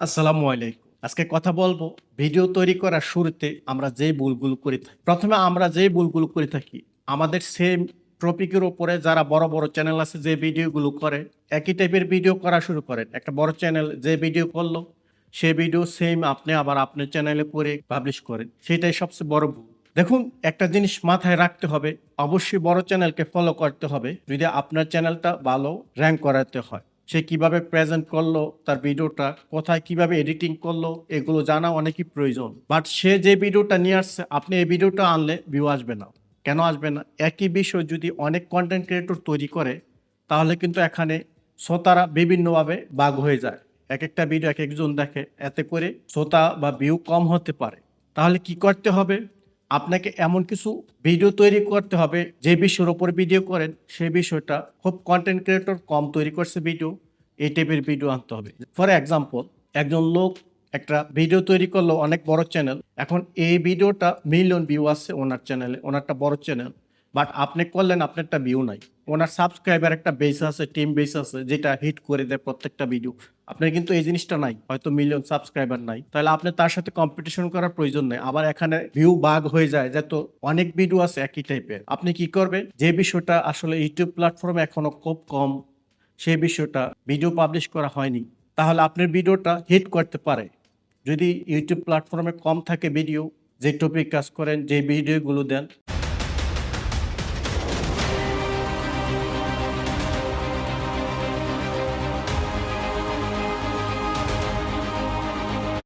আসসালামু আলাইকুম। আজকে কথা বলব ভিডিও তৈরি করার শুরুতে আমরা যে ভুলগুলো করে থাকি। প্রথমে আমরা যে ভুলগুলো করে থাকি, আমাদের সেম টপিকের উপরে যারা বড় বড় চ্যানেল আছে যে ভিডিওগুলো করে, একই টাইপের ভিডিও করা শুরু করেন। একটা বড় চ্যানেল যে ভিডিও করল, সে ভিডিও সেম আপনি আবার আপনার চ্যানেলে করে পাবলিশ করেন। সেটাই সবচেয়ে বড় ভুল। দেখুন, একটা জিনিস মাথায় রাখতে হবে, অবশ্যই বড় চ্যানেলকে ফলো করতে হবে, যদি আপনার চ্যানেলটা ভালো র্যাঙ্ক করাতে হয়। সে কীভাবে প্রেজেন্ট করল, তার ভিডিওটা, কোথায় কীভাবে এডিটিং করল, এগুলো জানা অনেকই প্রয়োজন। বাট সে যে ভিডিওটা নিয়ে আসছে, আপনি এই ভিডিওটা আনলে ভিউ আসবে না। কেন আসবে না? একই বিষয় যদি অনেক কন্টেন্ট ক্রিয়েটর তৈরি করে, তাহলে কিন্তু এখানে শ্রোতারা বিভিন্নভাবে বাগ হয়ে যায়। এক একটা ভিডিও এক একজন দেখে, এতে করে শ্রোতা বা ভিউ কম হতে পারে। তাহলে কি করতে হবে? আপনাকে এমন কিছু ভিডিও তৈরি করতে হবে যে বিষয়ের ওপর ভিডিও করেন সেই বিষয়টা খুব কন্টেন্ট ক্রিয়েটর কম তৈরি করছে ভিডিও এই টাইপের ভিডিও আনতে হবে। ফর এক্সাম্পল একজন লোক একটা ভিডিও তৈরি করল অনেক বড় চ্যানেল এখন এই ভিডিওটা মিলিয়ন ভিউ আছে ওনার চ্যানেলে ওনারটা বড় চ্যানেল বাট আপনি করলেন, আপনারটা ভিউ নাই। ওনার সাবস্ক্রাইবার একটা বেস আছে টিম বেস আছে, যেটা হিট করে দেয় প্রত্যেকটা ভিডিও আপনার কিন্তু এই জিনিসটা নাই, হয়তো মিলিয়ন সাবস্ক্রাইবার নাই। তাহলে আপনি তার সাথে কম্পিটিশন করার প্রয়োজন নেই। আবার এখানে ভিউ বাগ হয়ে যায়, যে তো অনেক ভিডিও আছে একই টাইপের আপনি কি করবেন? যে বিষয়টা আসলে ইউটিউব প্ল্যাটফর্মে এখনও খুব কম সেই বিষয়টা ভিডিও পাবলিশ করা হয়নি। তাহলে আপনার ভিডিওটা হিট করতে পারে। যদি ইউটিউব প্ল্যাটফর্মে কম থাকে ভিডিও যে টপিক কাজ করেন, যে ভিডিওগুলো দেন।